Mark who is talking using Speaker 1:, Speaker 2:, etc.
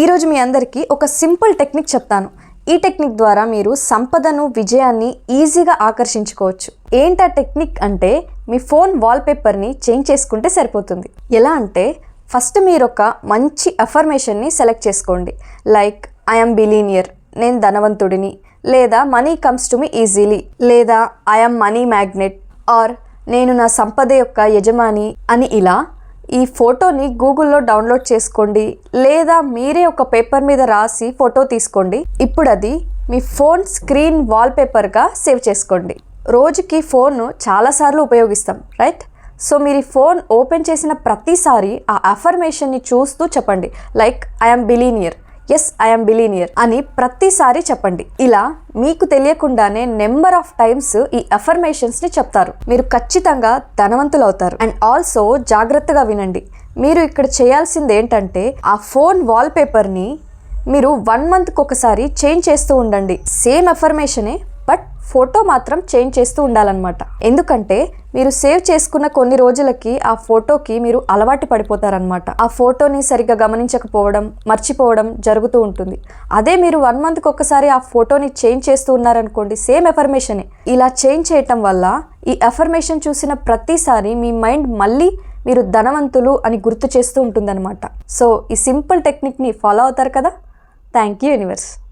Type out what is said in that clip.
Speaker 1: ఈరోజు మీ అందరికీ ఒక సింపుల్ టెక్నిక్ చెప్తాను. ఈ టెక్నిక్ ద్వారా మీరు సంపదను విజయాన్ని ఈజీగా ఆకర్షించుకోవచ్చు. ఏంటా టెక్నిక్ అంటే మీ ఫోన్ వాల్పేపర్ని చేంజ్ చేసుకుంటే సరిపోతుంది. ఎలా అంటే ఫస్ట్ మీరు ఒక మంచి అఫర్మేషన్ని సెలెక్ట్ చేసుకోండి. లైక్ ఐఎమ్ బిలీనియర్ నేను ధనవంతుడిని లేదా money comes to me easily లేదా ఐఎమ్ మనీ మ్యాగ్నెట్ ఆర్ నేను నా సంపద యొక్క యజమాని అని ఇలా ఈ ఫోటోని గూగుల్లో డౌన్లోడ్ చేసుకోండి లేదా మీరే ఒక పేపర్ మీద రాసి ఫోటో తీసుకోండి. ఇప్పుడు అది మీ ఫోన్ స్క్రీన్ వాల్పేపర్గా సేవ్ చేసుకోండి. రోజుకి ఫోన్ను చాలాసార్లు ఉపయోగిస్తాం రైట్? సో మీరు ఈ ఫోన్ ఓపెన్ చేసిన ప్రతిసారి ఆ అఫర్మేషన్ని చూస్తూ చెప్పండి. Like I'm billionaire. Yes I'm billionaire అని ప్రతిసారి చెప్పండి. ఇలా మీకు తెలియకుండానే నెంబర్ ఆఫ్ టైమ్స్ ఈ అఫర్మేషన్స్ని చెప్తారు. మీరు ఖచ్చితంగా ధనవంతులు అవుతారు అండ్ ఆల్సో జాగ్రత్తగా వినండి. మీరు ఇక్కడ చేయాల్సింది ఏంటంటే ఆ ఫోన్ వాల్పేపర్ని మీరు వన్ మంత్కి ఒకసారి చేంజ్ చేస్తూ ఉండండి. సేమ్ అఫర్మేషనే ఫోటో మాత్రం చేంజ్ చేస్తూ ఉండాలన్నమాట. ఎందుకంటే మీరు సేవ్ చేసుకున్న కొన్ని రోజులకి ఆ ఫోటోకి మీరు అలవాటు పడిపోతారనమాట ఆ ఫోటోని సరిగ్గా గమనించకపోవడం మర్చిపోవడం జరుగుతూ ఉంటుంది. అదే మీరు వన్ మంత్కి ఒక్కసారి ఆ ఫోటోని చేంజ్ చేస్తూ ఉన్నారనుకోండి సేమ్ ఎఫర్మేషనే. ఇలా చేంజ్ చేయటం వల్ల ఈ ఎఫర్మేషన్ చూసిన ప్రతిసారి మీ మైండ్ మళ్ళీ మీరు ధనవంతులు అని గుర్తు చేస్తూ ఉంటుందన్నమాట. సో ఈ సింపుల్ టెక్నిక్ని ఫాలో అవుతారు కదా? Thank you universe.